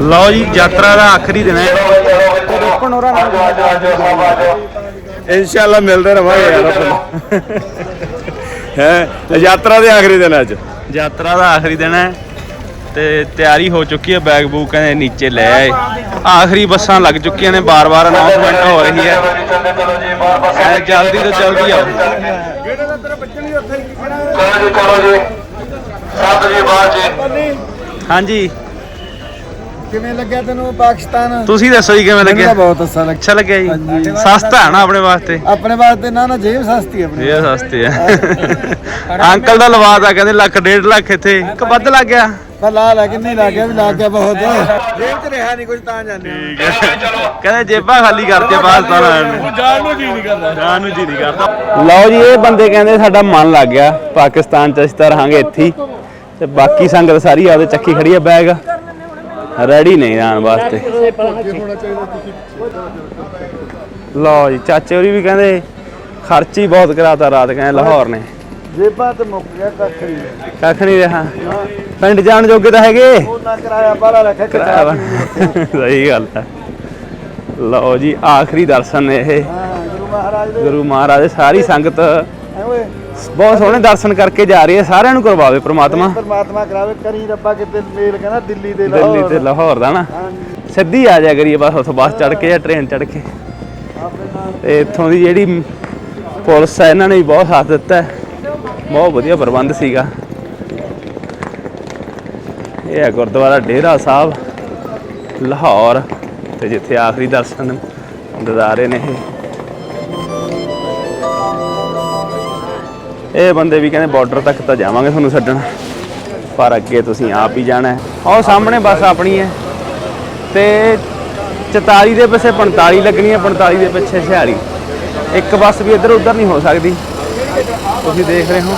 ਲਓ ਜੀ ਯਾਤਰਾ ਦਾ ਆਖਰੀ ਦਿਨ ਹੈ। ਰੋਪਣ ਹੋਰਾਂ ਨਾਲ ਇਨਸ਼ਾਅੱਲਾ ਮਿਲਦੇ ਰਵਾਂਗੇ ਯਾਰ ਆਪਾਂ। ਹੈ ਯਾਤਰਾ ਦੇ ਆਖਰੀ ਦਿਨ ਅੱਜ। ਯਾਤਰਾ ਦਾ ਆਖਰੀ ਦਿਨ ਹੈ ਤੇ ਤਿਆਰੀ ਹੋ ਚੁੱਕੀ ਹੈ ਬੈਗ ਬੂਕ ਕਹਿੰਦੇ ਨੀਚੇ ਲੈ ਆਏ। ਆਖਰੀ ਬੱਸਾਂ ਲੱਗ ਚੁੱਕੀਆਂ ਨੇ ਬਾਰ-ਬਾਰ ਅਨਾਉਂਸਮੈਂਟ ਹੋ ਰਹੀ ਹੈ। ਜਲਦੀ ਤੋਂ ਜਲਦੀ ਆਓ। ਚਲੋ ਜੀ ਚਲੋ ਜੀ। ਸਤਿ ਜੀ ਬਾਤ ਜੀ। ਹਾਂਜੀ। ਕਿਵੇਂ ਲੱਗਿਆ ਤੈਨੂੰ ਪਾਕਿਸਤਾਨ? ਤੁਸੀਂ ਦੱਸੋ ਜੀ ਕਿਵੇਂ ਲੱਗਿਆ? ਤਾਂ ਬਹੁਤ ਅੱਛਾ ਲੱਗਿਆ ਅੱਛਾ ਲੱਗਿਆ ਜੀ। ਸਸਤਾ ਹੈ ਨਾ ਆਪਣੇ ਵਾਸਤੇ? ਆਪਣੇ ਵਾਸਤੇ ਨਾ ਨਾ ਜੇਬ ਸਸਤੀ ਹੈ ਆਪਣੀ ਇਹ ਸਸਤੇ ਆ ਅੰਕਲ ਦਾ ਲਵਾਤਾ ਕਹਿੰਦੇ ਲੱਖ ਡੇਢ ਲੱਖ ਇੱਥੇ। ਇੱਕ ਵੱਧ ਲੱਗ ਗਿਆ। ਪਰ ਲਾ ਲੈ ਕਿੰਨੀ ਲੱਗ ਗਿਆ ਵੀ ਲੱਗ ਗਿਆ ਬਹੁਤ। ਜੇਬ ਚ ਰਿਹਾ ਨਹੀਂ ਕੁਝ ਤਾਂ ਜਾਂਦੇ ਆ। ਕਹਿੰਦੇ ਜੇਬਾਂ ਖਾਲੀ ਕਰਤੇ ਪਾਕਿਸਤਾਨ ਵਾਲਿਆਂ ਨੇ ਜਾਣ ਨੂੰ ਜੀ ਨਹੀਂ ਕਰਦਾ। ਜਾਣ ਨੂੰ ਜੀ ਨਹੀਂ ਕਰਦਾ। ਲਓ ਜੀ ਇਹ ਬੰਦੇ ਕਹਿੰਦੇ ਸਾਡਾ ਮਨ ਲੱਗ ਗਿਆ। ਪਾਕਿਸਤਾਨ ਚ ਅਸੀਂ ਤਾਂ ਰਹਾਂਗੇ ਇੱਥੇ ਹੀ। ਤੇ ਬਾਕੀ ਸੰਗਤ ਸਾਰੀ ਆਪਦੇ ਚੱਕੀ ਖੜੀ ਆ ਬੈਗ। ਰੈਡੀ ਨਹੀਂ ਜਾਣ ਵਾਸਤੇ। ਲਓ ਜੀ ਚਾਚੇ ਹੋਰੀ ਵੀ ਕਹਿੰਦੇ ਖਰਚ ਬਹੁਤ ਕਰਾਤਾ ਰਾਤ ਕਹਿੰਦੇ ਲਾਹੌਰ ਨੇ। ਜੇਬਾਂ ਤੇ ਮੁੱਕ ਗਿਆ ਕੱਖ ਨਹੀਂ। ਕੱਖ ਨਹੀਂ ਰਿਹਾ। ਪਿੰਡ ਜਾਣ ਜੋਗੇ ਤਾਂ ਹੈਗੇ। ਉਹਨਾਂ ਕਿਰਾਇਆ ਬਾਹਲਾ ਰੱਖਿਆ ਕਿਰਾਇਆ ਵਾ। ਸਹੀ ਗੱਲ ਹੈ ਲਓ ਜੀ ਆਖਰੀ ਦਰਸ਼ਨ ਨੇ ਇਹ। ਗੁਰੂ ਮਹਾਰਾਜ ਦੇ। ਗੁਰੂ ਮਹਾਰਾਜ ਸਾਰੀ ਸੰਗਤ ਬਹੁਤ ਸੋਹਣੇ ਦਰਸ਼ਨ ਕਰਕੇ ਜਾ ਰਹੀ ਹੈ ਸਾਰਿਆਂ ਨੂੰ ਕਰਵਾਵੇ ਪ੍ਰਮਾਤਮਾ। ਪਰਮਾਤਮਾ ਕਰਾਵੇ ਕਰੀ ਰੱਬਾ ਕਿਤੇ ਮੇਲ ਕਹਿੰਦਾ ਦਿੱਲੀ ਦੇ ਦਿੱਲੀ ਲਾਹੌਰ। ਤੇ ਲਾਹੌਰ ਦਾ ਨਾ। ਹਾਂਜੀ। ਸਿੱਧੀ ਆ ਜਾ ਕਰੀਏ ਬਸ ਉੱਥੋਂ ਬੱਸ ਚੜ ਕੇ ਜਾਂ ਟ੍ਰੇਨ ਚੜ ਕੇ। ਆਪਣੇ ਨਾਲ। ਤੇ ਇੱਥੋਂ ਦੀ ਜਿਹੜੀ ਪੁਲਿਸ ਹੈ ਇਹਨਾਂ ਨੇ ਵੀ ਬਹੁਤ ਸਾਥ ਦਿੱਤਾ ਹੈ। ਬਹੁਤ ਵਧੀਆ ਪ੍ਰਬੰਧ ਸੀਗਾ। ਇਹ ਹੈ ਗੁਰਦੁਆਰਾ ਡੇਰਾ ਸਾਹਿਬ ਲਾਹੌਰ। ਤੇ ਜਿੱਥੇ ਆਖਰੀ ਦਰਸ਼ਨ ਦਿਦਾਰੇ ਨੇ ਇਹ। ਇਹ ਬੰਦੇ ਵੀ ਕਹਿੰਦੇ ਬਾਰਡਰ ਤੱਕ ਤਾਂ ਜਾਵਾਂਗੇ ਤੁਹਾਨੂੰ ਛੱਡਣ। ਪਰ ਅੱਗੇ ਤੁਸੀਂ ਆਪ ਹੀ ਜਾਣਾ ਹੈ। ਉਹ ਸਾਹਮਣੇ ਬੱਸ ਆਪਣੀ ਹੈ। ਤੇ 44 ਦੇ ਪਿੱਛੇ 45 ਲੱਗਣੀ ਹੈ 45 ਦੇ ਪਿੱਛੇ 46 ਇੱਕ ਬੱਸ ਵੀ ਇੱਧਰ ਉੱਧਰ ਨਹੀਂ ਹੋ ਸਕਦੀ। ਤੁਸੀਂ ਦੇਖ ਰਹੇ ਹੋ।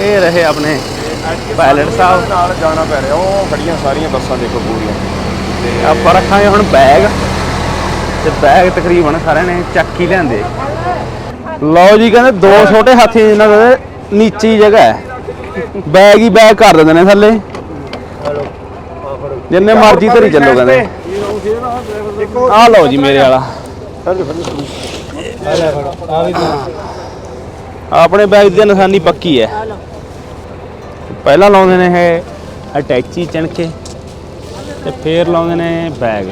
ਇਹ ਰਹੇ ਆਪਣੇ ਪਾਇਲਟ ਸਾਹਿਬ। ਨਾਲ ਜਾਣਾ ਪੈ ਰਿਹਾ। ਉਹ ਖੜੀਆਂ ਸਾਰੀਆਂ ਬੱਸਾਂ ਦੇਖੋ ਪੂਰੀਆਂ। ਤੇ ਆਪਾਂ ਰੱਖਾਂਗੇ ਹੁਣ ਬੈਗ ਤੇ ਬੈਗ ਤਕਰੀਬਨ ਸਾਰਿਆਂ ਨੇ ਚੱਕ ਹੀ ਲਿਆਂਦੇ। ਲਓ ਜੀ ਕਹਿੰਦੇ ਦੋ ਛੋਟੇ ਹਾਥੀ ਜਿਨ੍ਹਾਂ ਦੇ ਨੀਚੇ ਜਗ੍ਹਾ ਹੈ। ਬੈਗ ਹੀ ਬੈਗ ਕਰ ਦਿੰਦੇ ਨੇ ਥੱਲੇ। ਜਿੰਨੇ ਮਰਜ਼ੀ ਧਰੀ ਚੱਲੋ ਕਹਿੰਦੇ। ਆਹ ਲਓ ਜੀ ਮੇਰੇ ਵਾਲਾ। ਆਪਣੇ ਬੈਗ ਦੀ ਨਿਸ਼ਾਨੀ ਪੱਕੀ ਹੈ। ਪਹਿਲਾਂ ਲਾਉਂਦੇ ਨੇ ਇਹ ਅਟੈਚੀ ਚਣਕੇ ਤੇ ਫੇਰ ਲਾਉਂਦੇ ਨੇ ਬੈਗ।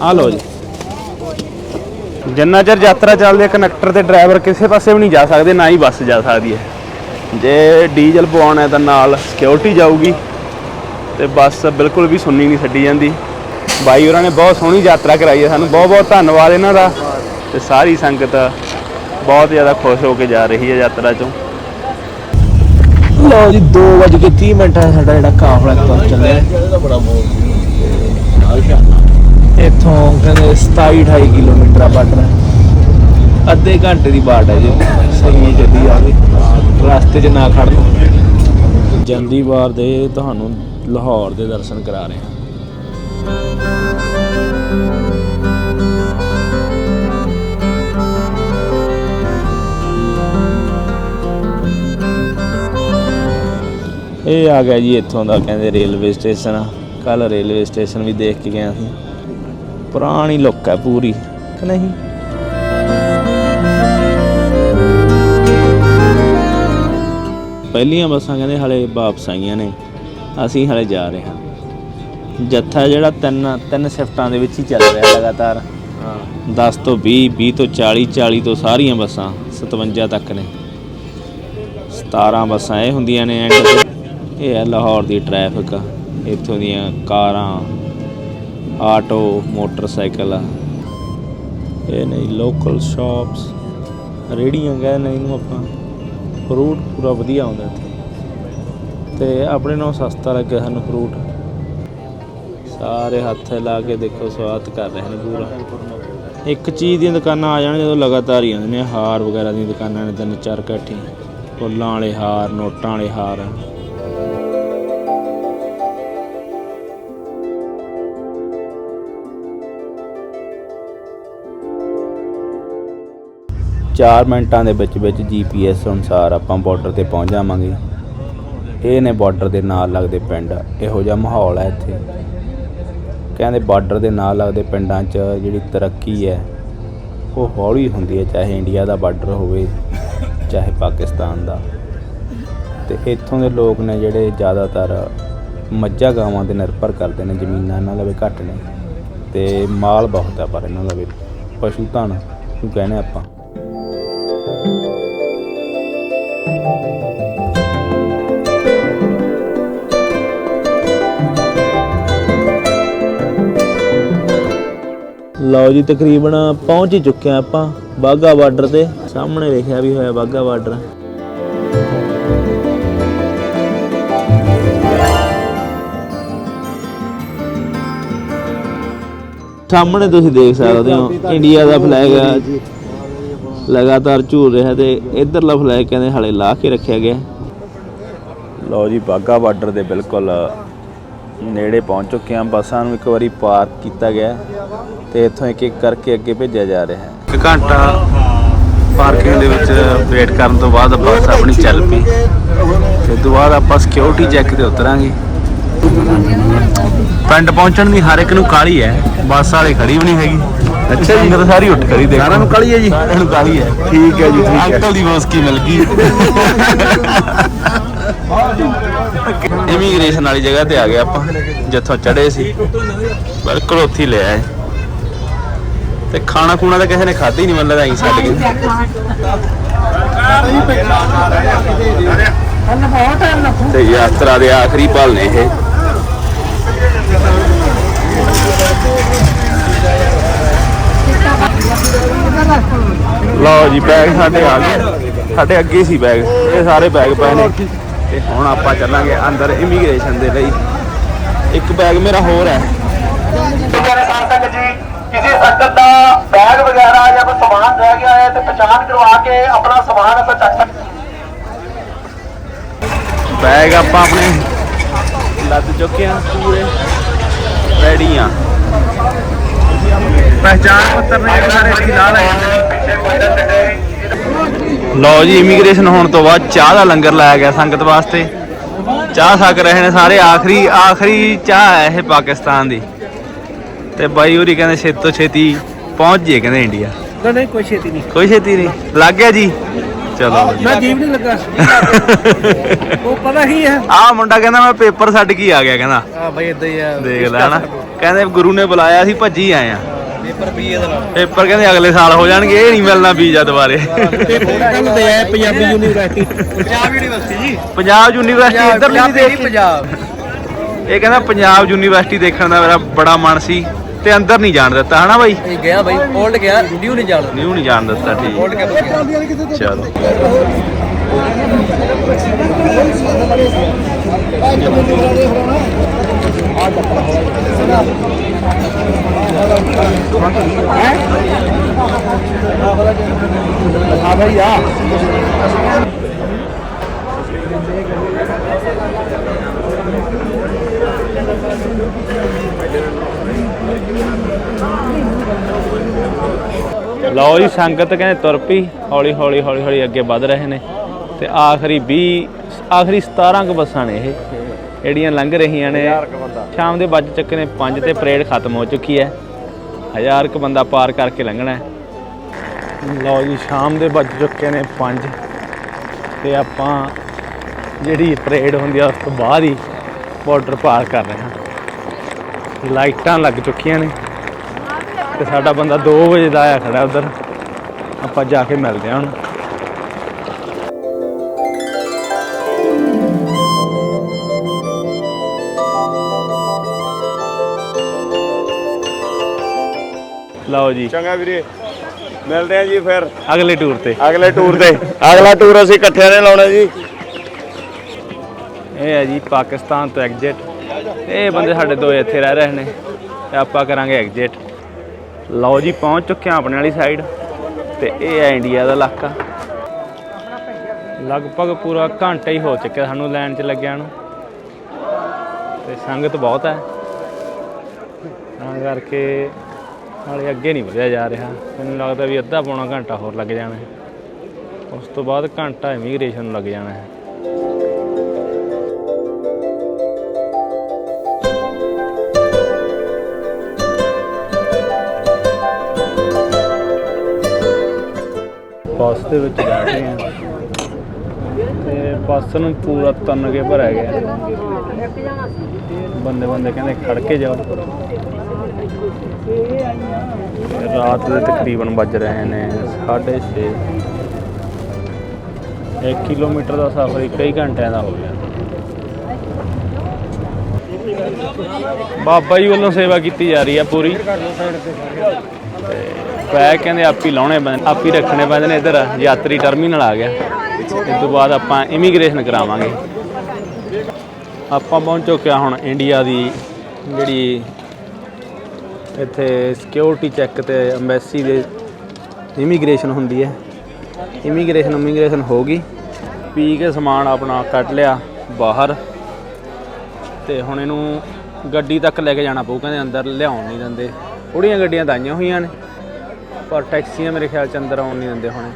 ਆ ਲਓ ਜੀ। ਜਿੰਨਾ ਚਿਰ ਯਾਤਰਾ ਚੱਲਦੀ ਹੈ ਕੰਡਕਟਰ ਤੇ ਡਰਾਈਵਰ ਕਿਸੇ ਪਾਸੇ ਵੀ ਨਹੀਂ ਜਾ ਸਕਦੇ ਨਾ ਹੀ ਬੱਸ ਜਾ ਸਕਦੀ ਹੈ। ਜੇ ਡੀਜ਼ਲ ਪਵਾਉਣਾ ਹੈ ਤਾਂ ਨਾਲ ਸਿਕਿਉਰਿਟੀ ਜਾਊਗੀ ਤੇ ਬੱਸ ਬਿਲਕੁਲ ਵੀ ਸੁਣਨੀ ਨਹੀਂ ਛੱਡੀ ਜਾਂਦੀ। ਬਾਈ ਹੋਰਾਂ ਨੇ ਬਹੁਤ ਸੋਹਣੀ ਯਾਤਰਾ ਕਰਾਈ ਹੈ ਸਾਨੂੰ ਬਹੁਤ ਬਹੁਤ ਧੰਨਵਾਦ ਇਹਨਾਂ ਦਾ ਤੇ ਸਾਰੀ ਸੰਗਤ ਬਹੁਤ ਜ਼ਿਆਦਾ ਖੁਸ਼ ਹੋ ਕੇ ਜਾ ਰਹੀ ਹੈ ਯਾਤਰਾ ਚੋਂ। ਲਓ ਜੀ 2:30 ਮਿੰਟ ਹੈ ਸਾਡਾ ਜਿਹੜਾ ਕਾਫਲਾ ਤੁਰ ਚੱਲਿਆ। ਇੱਥੋਂ ਕਹਿੰਦੇ 27 28 ਕਿਲੋਮੀਟਰ ਆ ਬਾਰਡਰ ਅੱਧੇ ਘੰਟੇ ਦੀ ਬਾਟ ਹੈ ਜੀ। ਸਹੀ ਜੱਦੀ ਆਵੇ ਰਸਤੇ 'ਚ ਨਾ ਖੜ ਜਾਂਦੀ ਵਾਰ ਦੇ ਤੁਹਾਨੂੰ ਲਾਹੌਰ ਦੇ ਦਰਸ਼ਨ ਕਰਾ ਰਹੇ ਹਾਂ। ਇਹ ਆ ਗਿਆ ਜੀ ਇੱਥੋਂ ਦਾ ਕਹਿੰਦੇ ਰੇਲਵੇ ਸਟੇਸ਼ਨ ਆ। ਕੱਲ ਰੇਲਵੇ ਸਟੇਸ਼ਨ ਵੀ ਦੇਖ ਕੇ ਗਏ ਅਸੀਂ। ਪੁਰਾਣੀ ਲੁੱਕ ਹੈ ਪੂਰੀ ਕਿ ਨਹੀਂ? ਪਹਿਲੀਆਂ ਬੱਸਾਂ ਕਹਿੰਦੇ ਹਲੇ ਵਾਪਸ ਆਈਆਂ ਨੇ ਅਸੀਂ ਹਲੇ ਜਾ ਰਹੇ ਹਾਂ। ਜੱਥਾ ਜਿਹੜਾ ਤਿੰਨ ਤਿੰਨ ਸ਼ਿਫਟਾਂ ਦੇ ਵਿੱਚ ਹੀ ਚੱਲ ਰਿਹਾ ਲਗਾਤਾਰ। 10 ਤੋਂ 20 20 ਤੋਂ 40 40 ਤੋਂ ਸਾਰੀਆਂ ਬੱਸਾਂ 57 ਤੱਕ ਨੇ। 17 ਬੱਸਾਂ ਇਹ ਹੁੰਦੀਆਂ ਨੇ ਐਂਡ ਇਹ ਹੈ ਲਾਹੌਰ ਦੀ ਟ੍ਰੈਫਿਕ ਇੱਥੋਂ ਦੀਆਂ ਕਾਰਾਂ ਆਟੋ, ਮੋਟਰਸਾਈਕਲ। ਇਹ ਨਹੀਂ ਲੋਕਲ ਸ਼ਾਪਸ ਰੇੜੀਆਂ ਕਹਿੰਦੇ ਨੇ ਇਹਨੂੰ ਆਪਾਂ। ਫਰੂਟ ਪੂਰਾ ਵਧੀਆ ਆਉਂਦਾ ਇੱਥੇ। ਤੇ ਆਪਣੇ ਨਾਲ ਸਸਤਾ ਲੱਗਿਆ ਸਾਨੂੰ ਫਰੂਟ ਸਾਰੇ ਹੱਥ ਲਾ ਕੇ ਦੇਖੋ ਸਵਾਗਤ ਕਰ ਰਹੇ ਨੇ ਪੂਰਾ। ਇੱਕ ਚੀਜ਼ ਦੀਆਂ ਦੁਕਾਨਾਂ ਆ ਜਾਣ ਜਦੋਂ ਲਗਾਤਾਰ ਹੀ ਆਉਂਦੀਆਂ ਨੇ। ਹਾਰ ਵਗੈਰਾ ਦੀਆਂ ਦੁਕਾਨਾਂ ਨੇ ਤਿੰਨ ਚਾਰ ਇਕੱਠੀ ਫੁੱਲਾਂ ਵਾਲੇ ਹਾਰ, ਨੋਟਾਂ ਵਾਲੇ ਹਾਰ। ਚਾਰ ਮਿੰਟਾਂ ਦੇ ਵਿੱਚ ਵਿੱਚ ਜੀਪੀਐਸ ਅਨੁਸਾਰ ਆਪਾਂ ਬਾਰਡਰ ਤੇ ਪਹੁੰਚ ਜਾਵਾਂਗੇ। ਇਹ ਨੇ ਬਾਰਡਰ ਦੇ ਨਾਲ ਲੱਗਦੇ ਪਿੰਡ। ਇਹੋ ਜਿਹਾ ਮਾਹੌਲ ਹੈ ਇੱਥੇ। ਕਹਿੰਦੇ ਬਾਰਡਰ ਦੇ ਨਾਲ ਲੱਗਦੇ ਪਿੰਡਾਂ 'ਚ ਜਿਹੜੀ ਤਰੱਕੀ ਹੈ, ਉਹ ਹੌਲੀ ਹੁੰਦੀ ਹੈ, ਚਾਹੇ ਇੰਡੀਆ ਦਾ ਬਾਰਡਰ ਹੋਵੇ, ਚਾਹੇ ਪਾਕਿਸਤਾਨ ਦਾ। ਤੇ ਇੱਥੋਂ ਦੇ ਲੋਕ ਨੇ ਜਿਹੜੇ ਜ਼ਿਆਦਾਤਰ ਮੱਝਾਂ ਗਾਵਾਂ ਤੇ ਨਿਰਭਰ ਕਰਦੇ ਨੇ, ਜ਼ਮੀਨਾਂ ਇਹਨਾਂ ਲਵੇ ਘੱਟ ਨੇ। ਤੇ ਮਾਲ ਬਹੁਤ ਹੈ ਪਰ ਇਹਨਾਂ ਲਵੇ। ਪਸ਼ੂ ਧਨ ਨੂੰ ਕਹਿੰਦੇ ਆਪਾਂ। ਲਓ ਜੀ ਤਕਰੀਬਨ ਪਹੁੰਚ ਹੀ ਚੁੱਕੇ ਆ ਆਪਾਂ ਬਾਗਾ ਬਾਰਡਰ ਤੇ। ਸਾਹਮਣੇ ਲਿਖਿਆ ਵੀ ਹੋਇਆ ਬਾਗਾ ਬਾਰਡਰ। ਸਾਹਮਣੇ ਤੁਸੀਂ ਦੇਖ ਸਕਦੇ ਹੋ ਇੰਡੀਆ ਦਾ ਫਲੈਗ ਲਗਾਤਾਰ ਝੂਲ ਰਿਹਾ ਤੇ ਇਧਰਲਾ ਫਲੈਗ ਕਹਿੰਦੇ ਹਲੇ ਲਾ ਕੇ ਰੱਖਿਆ ਗਿਆ। ਲਓ ਜੀ ਬਾਗਾ ਬਾਰਡਰ ਦੇ ਬਿਲਕੁਲ ਨੇੜੇ ਪਹੁੰਚ ਚੁੱਕੇ ਹਾਂ। ਬੱਸਾਂ ਨੂੰ ਇੱਕ ਵਾਰੀ ਪਾਰਕ ਕੀਤਾ ਗਿਆ ਤੇ ਇੱਥੋਂ ਇੱਕ ਇੱਕ ਕਰਕੇ ਅੱਗੇ ਭੇਜਿਆ ਜਾ ਰਿਹਾ ਹੈ। ਇੱਕ ਘੰਟਾ ਪਾਰਕਿੰਗ ਦੇ ਵਿੱਚ ਵੇਟ ਕਰਨ ਤੋਂ ਬਾਅਦ ਬੱਸ ਆਪਣੀ ਚੱਲ ਪਈ। ਤੇ ਤੋਂ ਬਾਅਦ ਆਪਾਂ ਸਿਕਿਉਰਿਟੀ ਚੈੱਕ ਤੇ ਉਤਰਾਂਗੇ। ਪਿੰਡ ਪਹੁੰਚਣ ਦੀ ਹਰ ਇੱਕ ਨੂੰ ਕਾਲੀ ਹੈ। ਬੱਸ ਵਾਲੇ ਖੜੀ ਵੀ ਨਹੀਂ ਹੈਗੀ। ਅੱਛਾ ਸੰਗਤ ਸਾਰੀ ਉੱਠ ਖੜੀ ਦੇਖੋ। ਸਾਰਿਆਂ ਨੂੰ ਕਾਲੀ ਹੈ ਜੀ? ਸਾਰਿਆਂ ਨੂੰ ਕਾਲੀ ਹੈ। ਠੀਕ ਹੈ ਜੀ ਠੀਕ ਹੈ। ਅੰਕਲ ਦੀ ਮੋਸਕੀ ਮਿਲ ਗਈ। ਇਮੀਗ੍ਰੇਸ਼ਨ ਵਾਲੀ ਜਗ੍ਹਾ ਤੇ ਆ ਗਏ ਆਪਾਂ ਜਿੱਥੋਂ ਚੜੇ ਸੀ। ਬਿਲਕੁਲ ਉੱਥੇ ਹੀ ਲਿਆ ਹੈ ਤੇ ਖਾਣਾ ਖੂਣਾ ਤਾਂ ਕਿਸੇ ਨੇ ਖਾਧਾ ਹੀ ਨਹੀਂ ਮਤਲਬ ਐਂ ਛੱਡ ਗਏ। ਤੇ ਯਾਤਰਾ ਦੇ ਆਖਰੀ ਪਲ ਨੇ ਇਹ। ਲਓ ਜੀ ਬੈਗ ਸਾਡੇ ਆ ਗਏ। ਸਾਡੇ ਅੱਗੇ ਸੀ ਬੈਗ ਇਹ ਸਾਰੇ ਬੈਗ ਪਏ ਨੇ। ਤੇ ਹੁਣ ਆਪਾਂ ਚੱਲਾਂਗੇ ਅੰਦਰ ਇਮੀਗ੍ਰੇਸ਼ਨ ਦੇ ਲਈ। ਇੱਕ ਬੈਗ ਮੇਰਾ ਹੋਰ ਹੈ। ਪਿਆਰੇ ਸੰਗਤ ਜੀ? ਕਿਸੇ ਸੰਗਤ ਦਾ ਬੈਗ ਵਗੈਰਾ ਜਾਂ ਕੋਈ ਸਮਾਨ ਰਹਿ ਗਿਆ ਹੈ ਤੇ ਪਛਾਣ ਕਰਵਾ ਕੇ ਆਪਣਾ ਸਮਾਨ ਚੱਕ ਸਕਦੇ ਬੈਗ ਆਪਾਂ ਆਪਣੇ ਲੱਦ ਚੁੱਕੇ ਆ ਪੂਰੇ। ਰੈਡੀ ਆ। ਪਹਿਚਾਣ ਪੱਤਰ ਨੇ ਸਾਰੇ ਅਸੀਂ ਲਾ ਲਏ ਪਿੱਛੇ ਕੋਈ ਨਾ। ਛੱਡੇ ਲਓ ਜੀ ਇਮੀਗ੍ਰੇਸ਼ਨ ਹੋਣ ਤੋਂ ਬਾਅਦ ਚਾਹ ਦਾ ਲੰਗਰ ਲਾਇਆ ਗਿਆ ਸੰਗਤ ਵਾਸਤੇ। ਚਾਹ ਛਕ ਰਹੇ ਨੇ ਸਾਰੇ ਆਖਰੀ ਆਖਰੀ ਚਾਹ ਹੈ ਇਹ ਪਾਕਿਸਤਾਨ ਦੀ। ਤੇ ਬਾਈ ਹੋਰੀ ਕਹਿੰਦੇ ਛੇਤੀ ਤੋਂ ਛੇਤੀ ਪਹੁੰਚ ਜੇ ਕਹਿੰਦੇ ਇੰਡੀਆ। ਨਹੀਂ ਕੋਈ ਛੇਤੀ ਨਹੀਂ। ਕੋਈ ਛੇਤੀ ਨਹੀਂ। ਲੱਗ ਗਿਆ ਜੀ? ਚਲੋ ਮੈਂ ਜੀਵ ਨਹੀਂ ਲੱਗਾ। ਉਹ ਪਤਾ ਹੀ ਹੈ? ਆਹ ਮੁੰਡਾ ਕਹਿੰਦਾ ਮੈਂ ਪੇਪਰ ਛੱਡ ਕੇ ਆ ਗਿਆ ਕਹਿੰਦਾ। ਹਾਂ ਬਈ ਇਦਾਂ ਹੀ ਆ। ਦੇਖ ਲੈ ਕਹਿੰਦੇ ਗੁਰੂ ਨੇ ਬੁਲਾਇਆ ਸੀ ਭੱਜੀ ਆਏ ਆ। ਪੇਪਰ ਵੀ ਇਹਦਾ ਨਾਲ। ਪੇਪਰ ਕਹਿੰਦੇ ਅਗਲੇ ਸਾਲ ਹੋ ਜਾਣਗੇ ਇਹ ਨਹੀਂ ਮਿਲਣਾ ਵੀਜ਼ਾ ਦੁਬਾਰੇ। ਕੱਲ ਦੇ ਆ ਪੰਜਾਬੀ ਯੂਨੀਵਰਸਿਟੀ। ਪੰਜਾਬ ਯੂਨੀਵਰਸਿਟੀ ਜੀ। ਪੰਜਾਬ ਯੂਨੀਵਰਸਿਟੀ ਇੱਧਰ ਨਹੀਂ ਦੇਖ। ਪੰਜਾਬ। ਇਹ ਕਹਿੰਦਾ ਪੰਜਾਬ ਯੂਨੀਵਰਸਿਟੀ ਦੇਖਣ ਦਾ ਮੇਰਾ ਬੜਾ ਮਨ ਸੀ ਤੇ ਅੰਦਰ ਨਹੀਂ ਜਾਣ ਦਿੱਤਾ ਹਨਾ ਬਾਈ? ਇਹ ਗਿਆ ਬਾਈ 올ਡ ਗਿਆ ਨਿਊ ਨਹੀਂ ਜਾਣ ਨਿਊ ਨਹੀਂ ਜਾਣ ਦਿੱਤਾ ਠੀਕ। 올ਡ ਗਿਆ। ਲਓ ਜੀ ਸੰਗਤ ਕਹਿੰਦੇ ਤੁਰ ਪਈ ਹੌਲੀ ਹੌਲੀ ਹੌਲੀ ਹੌਲੀ ਅੱਗੇ ਵਧ ਰਹੇ ਨੇ। ਤੇ ਆਖਰੀ 20 ਆਖਰੀ 17 ਕੁ ਬੱਸਾਂ ਨੇ ਇਹ। ਜਿਹੜੀਆਂ ਲੰਘ ਰਹੀਆਂ ਨੇ ਸ਼ਾਮ ਦੇ ਵੱਜ ਚੱਕੇ ਨੇ 5 ਤੇ ਪਰੇਡ ਖਤਮ ਹੋ ਚੁੱਕੀ ਹੈ। ਹਜ਼ਾਰ ਕੁ ਬੰਦਾ ਪਾਰ ਕਰਕੇ ਲੰਘਣਾ ਲਓ ਜੀ, ਸ਼ਾਮ ਦੇ ਵੱਜ ਚੁੱਕੇ ਨੇ 5 ਤੇ ਆਪਾਂ ਜਿਹੜੀ ਪਰੇਡ ਹੁੰਦੀ ਆ, ਉਸ ਤੋਂ ਬਾਅਦ ਹੀ ਬਾਰਡਰ ਪਾਰ ਕਰ ਰਹੇ ਹਾਂ। ਲਾਈਟਾਂ ਲੱਗ ਚੁੱਕੀਆਂ ਨੇ। ਤੇ ਸਾਡਾ ਬੰਦਾ 2 ਵਜੇ ਦਾ ਆਇਆ ਖੜਾ ਉਧਰ। ਆਪਾਂ ਜਾ ਕੇ ਮਿਲਦੇ ਹਾਂ ਹੁਣ। ਲਓ ਜੀ। ਚੰਗਾ ਵੀਰੇ। ਮਿਲਦੇ ਆ ਜੀ ਫਿਰ। ਅਗਲੇ ਟੂਰ ਤੇ। ਅਗਲੇ ਟੂਰ ਤੇ। ਅਗਲਾ ਟੂਰ ਅਸੀਂ ਇਕੱਠਿਆਂ ਨੇ ਲਾਉਣਾ ਜੀ। ਇਹ ਹੈ ਜੀ ਪਾਕਿਸਤਾਨ ਤੋਂ ਐਗਜ਼ਿਟ ਇਹ ਬੰਦੇ ਸਾਡੇ ਦੋ ਇੱਥੇ ਰਹਿ ਰਹੇ ਨੇ। ਤੇ ਆਪਾਂ ਕਰਾਂਗੇ ਐਗਜ਼ਿਟ ਲਓ ਜੀ ਪਹੁੰਚ ਚੁੱਕੇ ਹਾਂ ਆਪਣੇ ਵਾਲੀ ਸਾਈਡ ਤੇ ਇਹ ਹੈ ਇੰਡੀਆ ਦਾ ਇਲਾਕਾ। ਲਗਭਗ ਪੂਰਾ ਘੰਟਾ ਹੀ ਹੋ ਚੁੱਕਿਆ ਸਾਨੂੰ ਲਾਈਨ 'ਚ ਲੱਗਿਆ ਨੂੰ। ਤੇ ਸੰਗਤ ਬਹੁਤ ਹੈ। ਤਾਂ ਕਰਕੇ ਨਾਲੇ ਅੱਗੇ ਨਹੀਂ ਵਧਿਆ ਜਾ ਰਿਹਾ। ਮੈਨੂੰ ਲੱਗਦਾ ਵੀ ਅੱਧਾ ਪੌਣਾ ਘੰਟਾ ਹੋਰ ਲੱਗ ਜਾਣਾ ਹੈ। ਉਸ ਤੋਂ ਬਾਅਦ ਘੰਟਾ ਇਮੀਗ੍ਰੇਸ਼ਨ ਨੂੰ ਲੱਗ ਜਾਣਾ ਹੈ। ਬੱਸ ਦੇ ਵਿੱਚ ਜਾ ਰਹੇ ਹਾਂ। ਤੇ ਬੱਸ ਨੂੰ ਪੂਰਾ ਤੰਨ ਕੇ ਭਰਿਆ ਗਿਆ। ਬੰਦੇ ਬੰਦੇ ਕਹਿੰਦੇ ਖੜ ਕੇ ਜਾਓ। ਰਾਤ ਦੇ ਤਕਰੀਬਨ ਵੱਜ ਰਹੇ ਨੇ 6:30 1 ਕਿਲੋਮੀਟਰ ਦਾ ਸਫ਼ਰ ਕਈ ਘੰਟਿਆਂ ਦਾ ਹੋ ਗਿਆ। ਬਾਬਾ ਜੀ ਵੱਲੋਂ ਸੇਵਾ ਕੀਤੀ ਜਾ ਰਹੀ ਹੈ ਪੂਰੀ। ਪੈ ਕਹਿੰਦੇ ਆਪ ਹੀ ਲਾਉਣੇ ਪੈਂਦੇ, ਆਪ ਹੀ ਰੱਖਣੇ ਪੈਂਦੇ ਨੇ ਇੱਧਰ, ਯਾਤਰੀ ਟਰਮੀਨਲ ਆ ਗਿਆ। ਇਸ ਤੋਂ ਬਾਅਦ ਆਪਾਂ ਇਮੀਗ੍ਰੇਸ਼ਨ ਕਰਾਵਾਂਗੇ। ਆਪਾਂ ਪਹੁੰਚ ਚੁੱਕੇ ਹੁਣ ਇੰਡੀਆ ਦੀ ਜਿਹੜੀ ਇੱਥੇ ਸਿਕਿਉਰਿਟੀ ਚੈੱਕ ਤੇ ਐਮਬੈਸੀ ਦੇ ਇਮੀਗ੍ਰੇਸ਼ਨ ਹੁੰਦੀ ਹੈ। ਇਮੀਗ੍ਰੇਸ਼ਨ ਇਮੀਗ੍ਰੇਸ਼ਨ ਹੋ ਗਈ। ਪੀ ਕੇ ਸਮਾਨ ਆਪਣਾ ਕੱਢ ਲਿਆ ਬਾਹਰ ਤੇ ਹੁਣ ਇਹਨੂੰ ਗੱਡੀ ਤੱਕ ਲੈ ਕੇ ਜਾਣਾ ਪਊ। ਕਹਿੰਦੇ ਅੰਦਰ ਲਿਆਉਣ ਨਹੀਂ ਦਿੰਦੇ। ਥੋੜੀਆਂ ਗੱਡੀਆਂ ਤਾਂ ਆਈਆਂ ਹੋਈਆਂ ਨੇ, ਪਰ ਟੈਕਸੀਆਂ ਮੇਰੇ ਖਿਆਲ ਚ ਅੰਦਰ ਆਉਣ ਨਹੀਂ ਦਿੰਦੇ ਹੁਣੇ।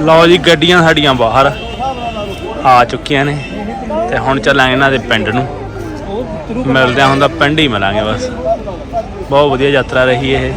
ਲਓ ਜੀ, ਗੱਡੀਆਂ ਸਾਡੀਆਂ ਬਾਹਰ ਆ ਚੁੱਕੀਆਂ ਨੇ ਤੇ ਹੁਣ ਚੱਲਾਂਗੇ ਇਹਨਾਂ ਦੇ ਪਿੰਡ ਨੂੰ। ਮਿਲਦਿਆਂ ਹੁੰਦਾ ਪਿੰਡ ਹੀ ਮਿਲਾਂਗੇ ਬਸ। ਬਹੁਤ ਵਧੀਆ ਯਾਤਰਾ ਰਹੀ ਇਹ।